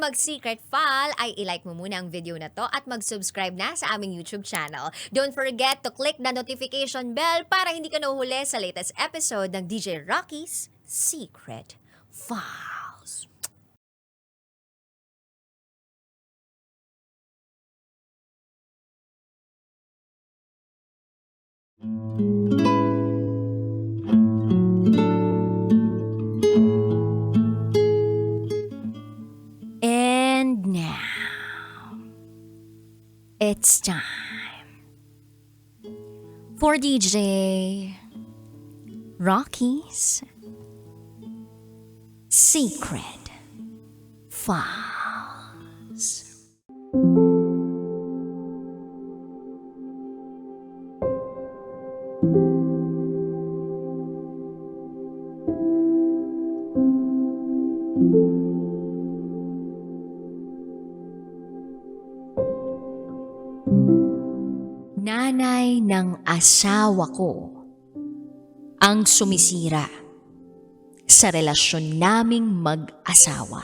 mag-secret file, ay ilike mo muna ang video na to at mag-subscribe na sa aming YouTube channel. Don't forget to click the notification bell para hindi ka nahuhuli sa latest episode ng DJ Rocky's Secret Files. And it's time for DJ Rocky's Secret Files. Asawa ko ang sumisira sa relasyon naming mag-asawa.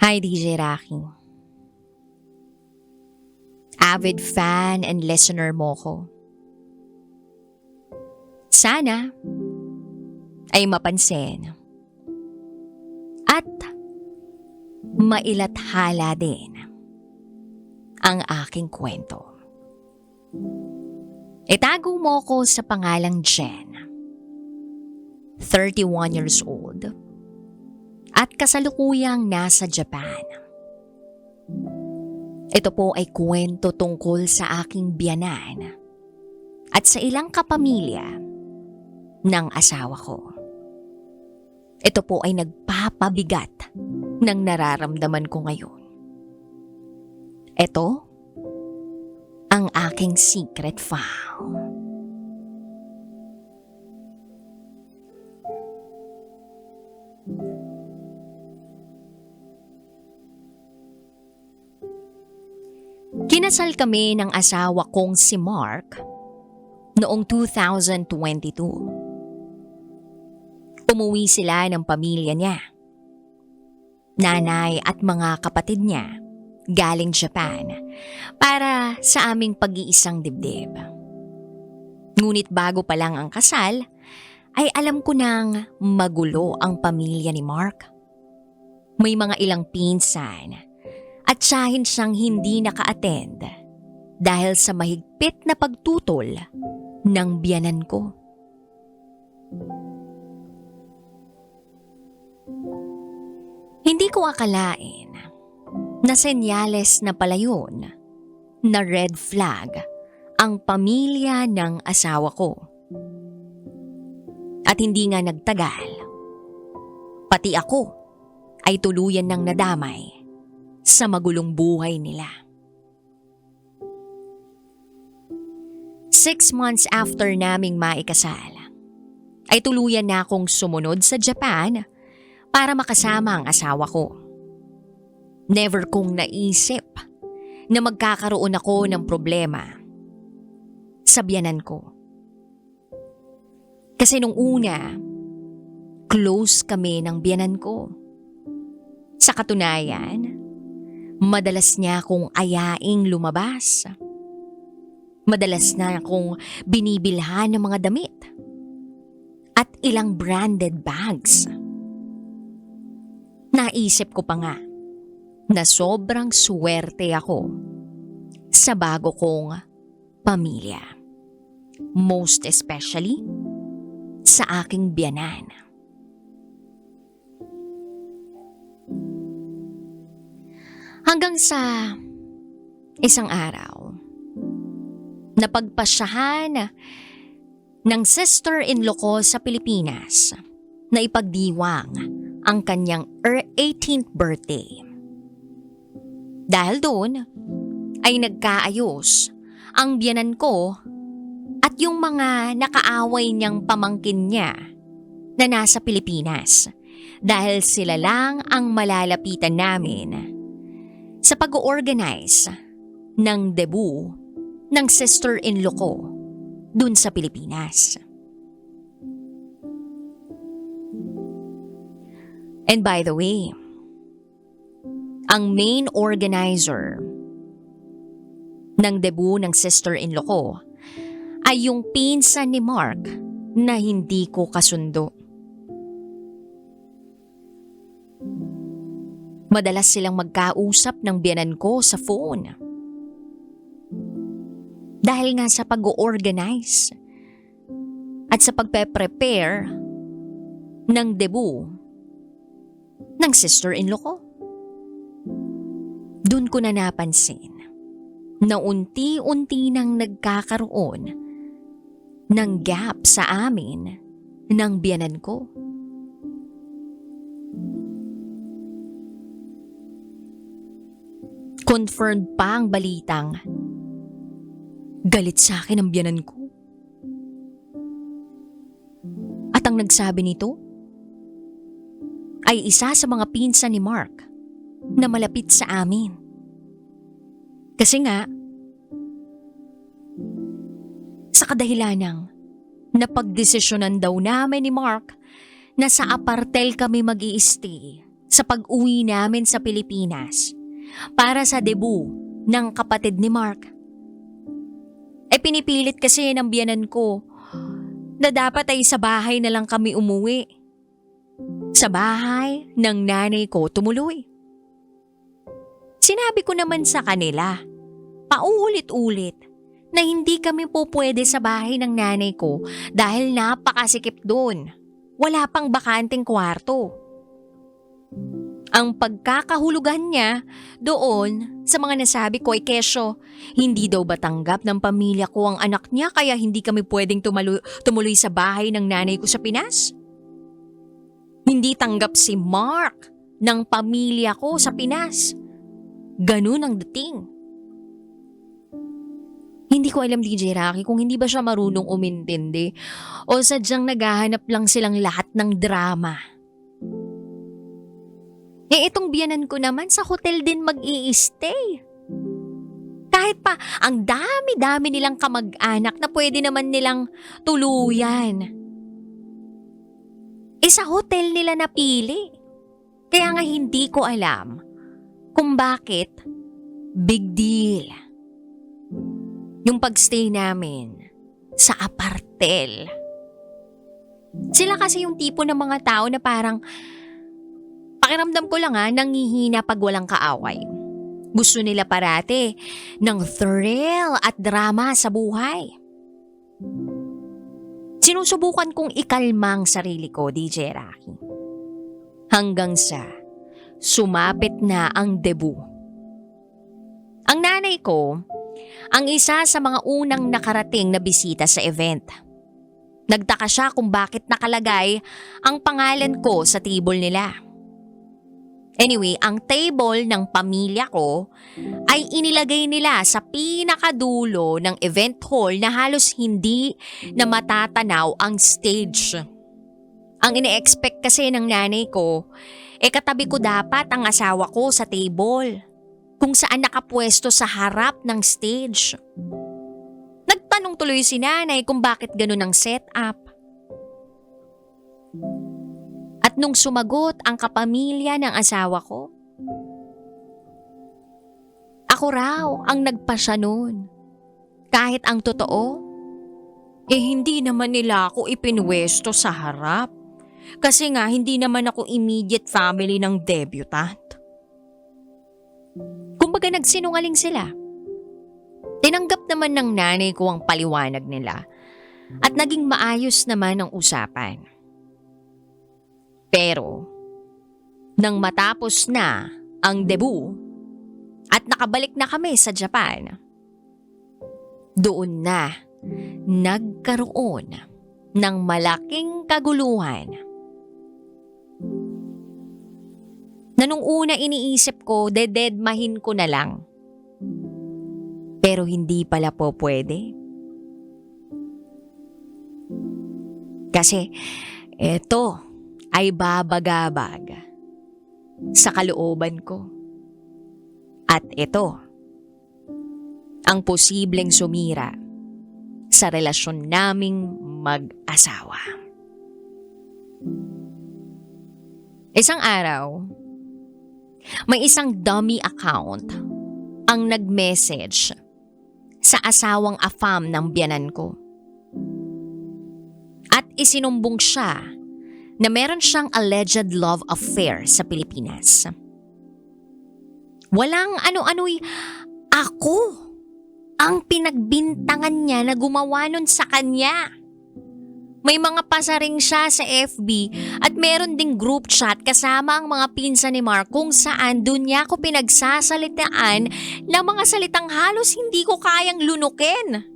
Hi DJ Rocky. Avid fan and listener mo ko. Sana ay mapansin at mailathala din ang aking kwento. Itago mo ko sa pangalang Jen. 31 years old at kasalukuyang nasa Japan. Ito po ay kwento tungkol sa aking biyanan at sa ilang kapamilya ng asawa ko. Ito po ay nagpapabigat ng nararamdaman ko ngayon. Ito ang aking secret file. Kinasal kami ng asawa kong si Mark noong 2022. Umuwi sila ng pamilya niya. Nanay at mga kapatid niya galing Japan para sa aming pag-iisang dibdib. Ngunit bago pa lang ang kasal, ay alam ko nang magulo ang pamilya ni Mark. May mga ilang pinsan at tsahin siyang hindi naka-attend dahil sa mahigpit na pagtutol ng biyanan ko. Hindi ko akalain na senyales na pala yun na red flag ang pamilya ng asawa ko. At hindi nga nagtagal, pati ako ay tuluyan ng nadamay sa magulong buhay nila. Six months after naming maikasal, ay tuluyan na akong sumunod sa Japan para makasama ang asawa ko. Never kong naisip na magkakaroon ako ng problema sa biyanan ko. Kasi nung una, close kami ng biyanan ko. Sa katunayan, madalas niya akong ayaing lumabas. Madalas na akong binibilhan ng mga damit at ilang branded bags. Naisip ko pa nga na sobrang swerte ako sa bago kong pamilya. Most especially sa aking biyanan. Hanggang sa isang araw, napagpasyahan ng sister-in-law ko sa Pilipinas na ipagdiwang ang kanyang er- 18th birthday. Dahil doon, ay nagkaayos ang biyanan ko at yung mga nakaaway niyang pamangkin niya na nasa Pilipinas dahil sila lang ang malalapitan namin sa pag-organize ng debut ng sister-in-law ko dun sa Pilipinas. And by the way, ang main organizer ng debut ng sister-in-law ko ay yung pinsan ni Mark na hindi ko kasundo. Madalas silang magkausap ng biyanan ko sa phone. Dahil nga sa pag-organize at sa pagpe-prepare ng debut ng sister-in-law ko. Doon ko na napansin na unti-unti nang nagkakaroon ng gap sa amin ng biyanan ko. Confirmed pa ang balitang galit sa akin ang biyanan ko. At ang nagsabi nito ay isa sa mga pinsan ni Mark na malapit sa amin. Kasi nga, sa kadahilanang napagdesisyonan daw namin ni Mark na sa apartel kami mag stay sa pag-uwi namin sa Pilipinas para sa debut ng kapatid ni Mark. E pinipilit kasi ng biyanan ko na dapat ay sa bahay na lang kami umuwi. Sa bahay ng nanay ko tumuloy. Sinabi ko naman sa kanila, paulit-ulit, na hindi kami po pwede sa bahay ng nanay ko dahil napakasikip doon. Wala pang bakanting kwarto. Ang pagkakahulugan niya doon sa mga nasabi ko ay kesyo, hindi daw ba tanggap ng pamilya ko ang anak niya kaya hindi kami pwedeng tumalo- tumuloy sa bahay ng nanay ko sa Pinas? Hindi tanggap si Mark ng pamilya ko sa Pinas. Ganun ang dating. Hindi ko alam DJ Rocky kung hindi ba siya marunong umintindi o sadyang naghahanap lang silang lahat ng drama. Eh itong biyanan ko naman sa hotel din mag stay Kahit pa ang dami-dami nilang kamag-anak na pwede naman nilang tuluyan. Eh sa hotel nila napili. Kaya nga hindi ko alam kung bakit big deal yung pagstay namin sa apartel. Sila kasi yung tipo ng mga tao na parang pakiramdam ko lang ha, nangihina pag walang kaaway. Gusto nila parate ng thrill at drama sa buhay. Sinusubukan kong ikalma ang sarili ko, DJ Rocky. Hanggang sa sumapit na ang debut. Ang nanay ko, ang isa sa mga unang nakarating na bisita sa event. Nagtaka siya kung bakit nakalagay ang pangalan ko sa table nila. Anyway, ang table ng pamilya ko ay inilagay nila sa pinakadulo ng event hall na halos hindi na matatanaw ang stage. Ang ine-expect kasi ng nanay ko, e katabi ko dapat ang asawa ko sa table kung saan nakapwesto sa harap ng stage. Nagtanong tuloy si nanay kung bakit ganun ang setup. At nung sumagot ang kapamilya ng asawa ko, ako raw ang nagpasya noon. Kahit ang totoo, eh hindi naman nila ako ipinwesto sa harap. Kasi nga hindi naman ako immediate family ng debutant. Kumbaga nagsinungaling sila. Tinanggap naman ng nanay ko ang paliwanag nila at naging maayos naman ang usapan. Pero, nang matapos na ang debut at nakabalik na kami sa Japan, doon na nagkaroon ng malaking kaguluhan. Na nung una iniisip ko, dededmahin ko na lang. Pero hindi pala po pwede. Kasi eto ay babagabag sa kalooban ko. At ito, ang posibleng sumira sa relasyon naming mag-asawa. Isang araw, may isang dummy account ang nag-message sa asawang afam ng biyanan ko. At isinumbong siya na meron siyang alleged love affair sa Pilipinas. Walang ano-ano'y ako ang pinagbintangan niya na gumawa nun sa kanya. May mga pasaring siya sa FB at meron ding group chat kasama ang mga pinsan ni Mark kung saan doon niya ako pinagsasalitaan ng mga salitang halos hindi ko kayang lunukin.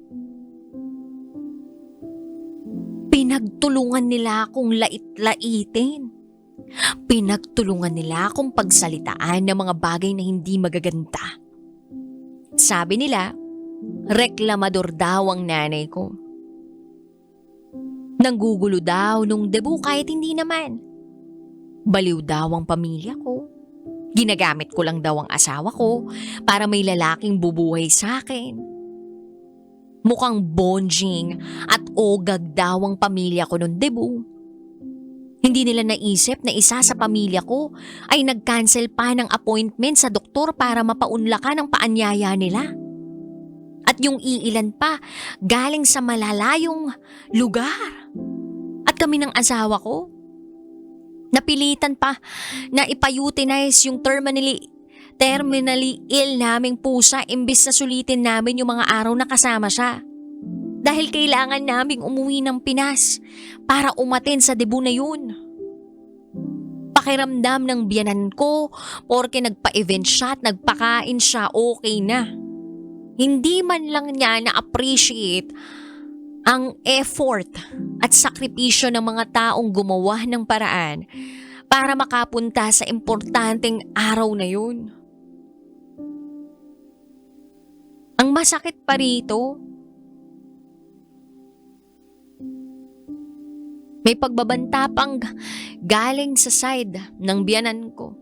Pinagtulungan nila akong lait-laitin. Pinagtulungan nila akong pagsalitaan ng mga bagay na hindi magaganda. Sabi nila, reklamador daw ang nanay ko. Nanggugulo daw nung debu kahit hindi naman. Baliw daw ang pamilya ko. Ginagamit ko lang daw ang asawa ko para may lalaking bubuhay sa akin. Mukhang bonjing at ogag daw ang pamilya ko nung debu. Hindi nila naisip na isa sa pamilya ko ay nag-cancel pa ng appointment sa doktor para mapaunlakan ang paanyaya nila. At yung iilan pa galing sa malalayong lugar. At kami ng asawa ko. Napilitan pa na ipayutinize yung terminally terminally ill naming pusa imbis na sulitin namin yung mga araw na kasama siya. Dahil kailangan naming umuwi ng Pinas para umaten sa debu na yun. Pakiramdam ng biyanan ko porke nagpa-event siya at nagpakain siya okay na. Hindi man lang niya na-appreciate ang effort at sakripisyo ng mga taong gumawa ng paraan para makapunta sa importanteng araw na yun. Ang masakit pa rito, may pagbabanta pang galing sa side ng biyanan ko.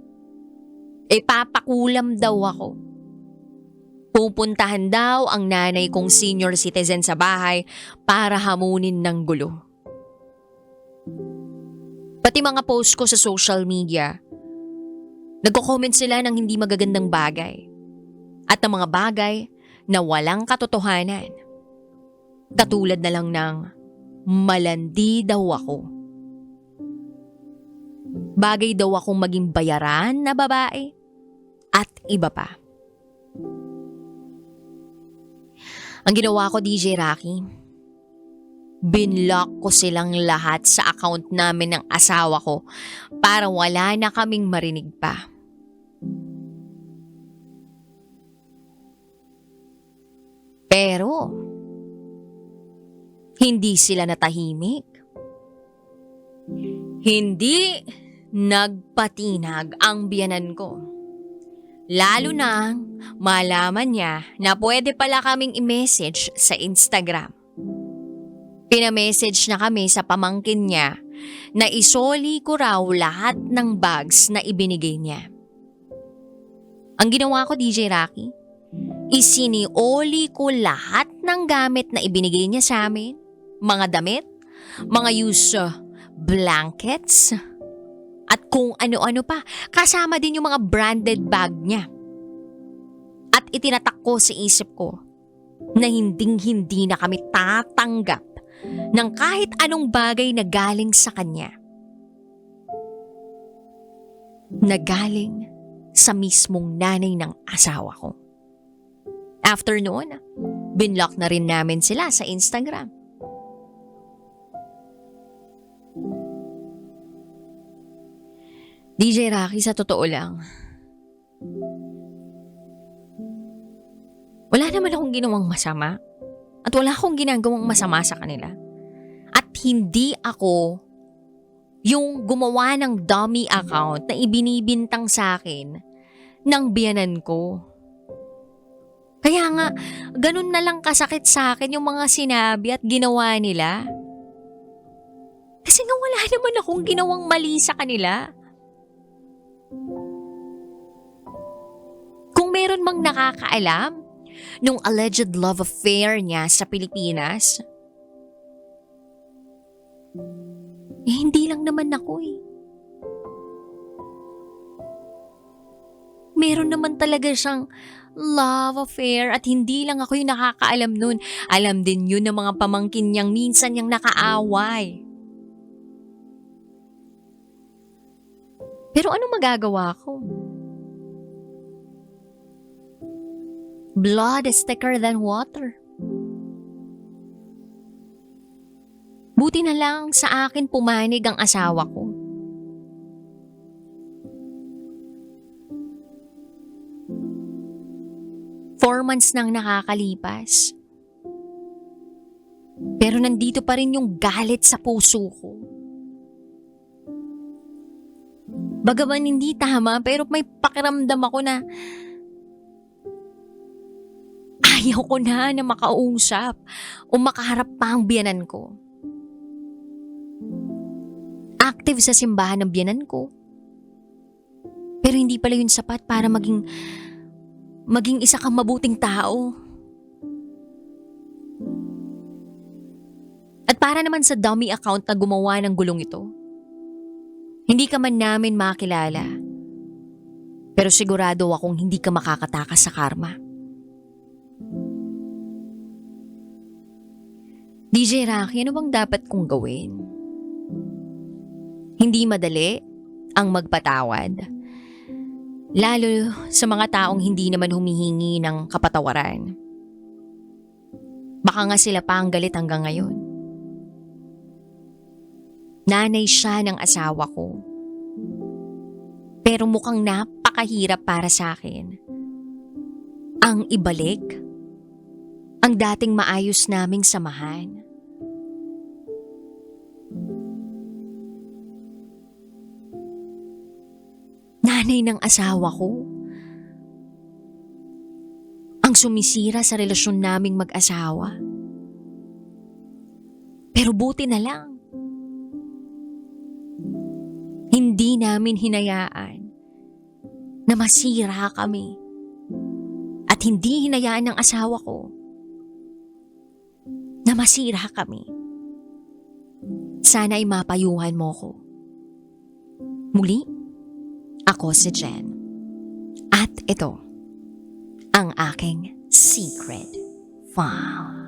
E papakulam daw ako. Pupuntahan daw ang nanay kong senior citizen sa bahay para hamunin ng gulo. Pati mga post ko sa social media, nagko-comment sila ng hindi magagandang bagay at ng mga bagay na walang katotohanan. Katulad na lang ng malandi daw ako. Bagay daw akong maging bayaran na babae at iba pa. Ang ginawa ko DJ Rocky, binlock ko silang lahat sa account namin ng asawa ko para wala na kaming marinig pa. Pero, hindi sila natahimik. Hindi nagpatinag ang biyanan ko. Lalo na malaman niya na pwede pala kaming i-message sa Instagram. Pinamessage na kami sa pamangkin niya na isoli ko raw lahat ng bags na ibinigay niya. Ang ginawa ko DJ Rocky, isinioli ko lahat ng gamit na ibinigay niya sa amin, mga damit, mga use uh, blankets, at kung ano-ano pa, kasama din yung mga branded bag niya. At itinatak ko sa isip ko na hinding-hindi na kami tatanggap ng kahit anong bagay na galing sa kanya. Na galing sa mismong nanay ng asawa ko. After noon, binlock na rin namin sila sa Instagram. DJ Rocky, sa totoo lang, wala naman akong ginawang masama at wala akong ginagawang masama sa kanila. At hindi ako yung gumawa ng dummy account na ibinibintang sa akin ng biyanan ko. Kaya nga, ganun na lang kasakit sa akin yung mga sinabi at ginawa nila. Kasi nga wala naman akong ginawang mali sa kanila. Kung mayroon mang nakakaalam nung alleged love affair niya sa Pilipinas? Eh, hindi lang naman ako eh. Meron naman talaga siyang love affair at hindi lang ako yung nakakaalam nun. Alam din yun ng mga pamangkin niyang minsan niyang nakaaway. Pero anong magagawa ko? Blood is thicker than water. Buti na lang sa akin pumanig ang asawa ko. Months nang nakakalipas. Pero nandito pa rin yung galit sa puso ko. Bagaman hindi tama pero may pakiramdam ako na ayaw ko na na makausap o makaharap pa ang biyanan ko. Active sa simbahan ng biyanan ko. Pero hindi pala yun sapat para maging maging isa kang mabuting tao. At para naman sa dummy account na gumawa ng gulong ito, hindi ka man namin makilala. Pero sigurado akong hindi ka makakatakas sa karma. DJ Rocky, ano bang dapat kong gawin? Hindi madali ang magpatawad. Lalo sa mga taong hindi naman humihingi ng kapatawaran. Baka nga sila pa ang galit hanggang ngayon. Nanay siya ng asawa ko. Pero mukhang napakahirap para sa akin. Ang ibalik ang dating maayos naming samahan. Nanay ng asawa ko. Ang sumisira sa relasyon naming mag-asawa. Pero buti na lang. Hindi namin hinayaan na masira kami. At hindi hinayaan ng asawa ko na masira kami. Sana ay mapayuhan mo ko. Muli, ako si Jen. At ito, ang aking secret file.